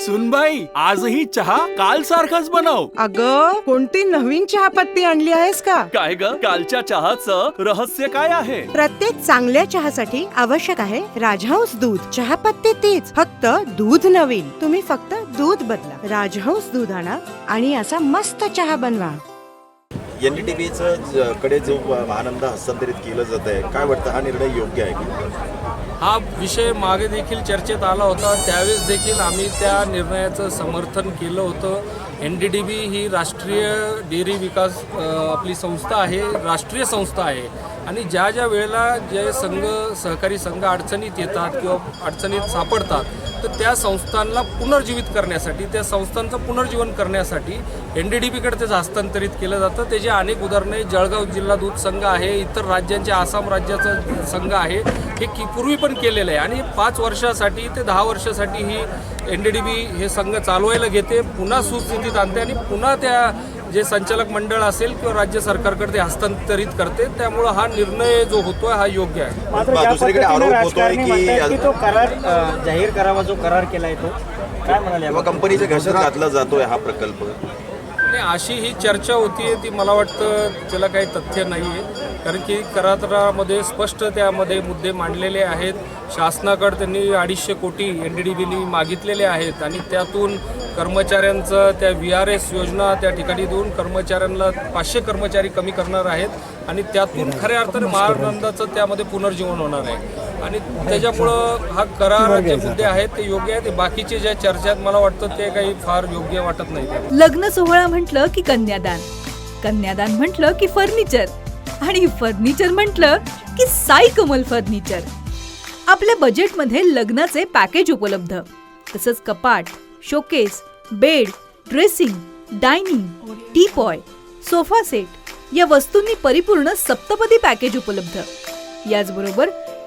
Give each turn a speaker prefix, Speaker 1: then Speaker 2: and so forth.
Speaker 1: सुनबाई आजही चहा काल सारखाच बनव.
Speaker 2: अग कोणती नवीन चहापत्ती आणली आहेस का?
Speaker 1: काय ग? कालच्या चहाचं रहस्य काय आहे?
Speaker 2: प्रत्येक चांगल्या चहासाठी आवश्यक आहे राजहंस दूध. चहापत्ती तीच फक्त दूध नवीन. तुम्ही फक्त दूध बदला. राजहंस दूध आणा आणि असा मस्त चहा बनवा.
Speaker 3: एनडीटीव्हीचं कडे जो महानंदा हस्तांतरित केलं जात आहे काय वाटतं? हा निर्णय योग्य आहे का?
Speaker 4: हा विषय मागे देखील चर्चेत आला होता. त्यावेळेस देखील आम्ही त्या निर्णयाचं समर्थन केलं होतं. एन डी डी बी ही राष्ट्रीय डेअरी विकास आपली संस्था आहे राष्ट्रीय संस्था आहे. आणि ज्या ज्या वेळेला जे संघ सहकारी संघ अडचणीत येतात किंवा अडचणीत सापडतात तर त्या संस्थांना पुनर्जीवित करण्यासाठी त्या संस्थांचं पुनर्जीवन करण्यासाठी एन डी डी बीकडे त्याचं हस्तांतरित केलं जातं. त्याची अनेक उदाहरणे जळगाव जिल्हा दूध संघ आहे. इतर राज्यांचे आसाम राज्याचा संघ आहे. हे की पूर्वी पण केलेलं आहे. आणि पाच वर्षासाठी ते दहा वर्षासाठी ही एन डी डी बी हे संघ चालवायला घेते. पुन्हा सुस्थितीत आणते आणि पुन्हा त्या जे संचालक मंडळ असेल किंवा राज्य सरकारकडे ते हस्तांतरित करते. त्यामुळं हा निर्णय जो होतोय हा योग्य आहे.
Speaker 5: मात्र
Speaker 3: दुसरीकडे आरोप होतोय की-
Speaker 5: तो करार जाहीर करावा जो करार केलाय तो काय म्हणाले
Speaker 3: कंपनीच्या घशात घातला जातोय हा प्रकल्प.
Speaker 4: नाही अशी ही चर्चा होती ती मला वाटतं त्याला काही तथ्य नाही आहे कारण की करारामध्ये स्पष्ट त्यामध्ये मुद्दे मांडलेले आहेत. शासनाकडे त्यांनी अडीचशे कोटी एन डी डी बीनी मागितलेले आहेत आणि त्यातून कर्मचाऱ्यांचं त्या व्ही आर एस योजना त्या ठिकाणी देऊन कर्मचाऱ्यांना पाचशे कर्मचारी कमी करणार आहेत. आणि त्यातून खऱ्या अर्थाने महानंदाचं त्यामध्ये पुनर्जीवन होणार आहे. आणि त्याच्यामुळं हा करार जे मुद्दे आहेत ते योग्य आहेत. ते बाकीचे ज्या चर्चा आहेत मला वाटतं ते काही फार योग्य वाटत नाही.
Speaker 6: लग्न सोहळा म्हटलं की कन्यादान. कन्यादान म्हटलं की फर्निचर. आणि फर्निचर म्हटलं की साई कमल फर्निचर. आपल्या बजेटमध्ये लग्नाचे पॅकेज उपलब्ध. तसंच कपाट showcase bed dressing dining teapoy sofa set या वस्तूंनी परिपूर्ण सप्तपदी पॅकेज उपलब्ध. याचबरोबर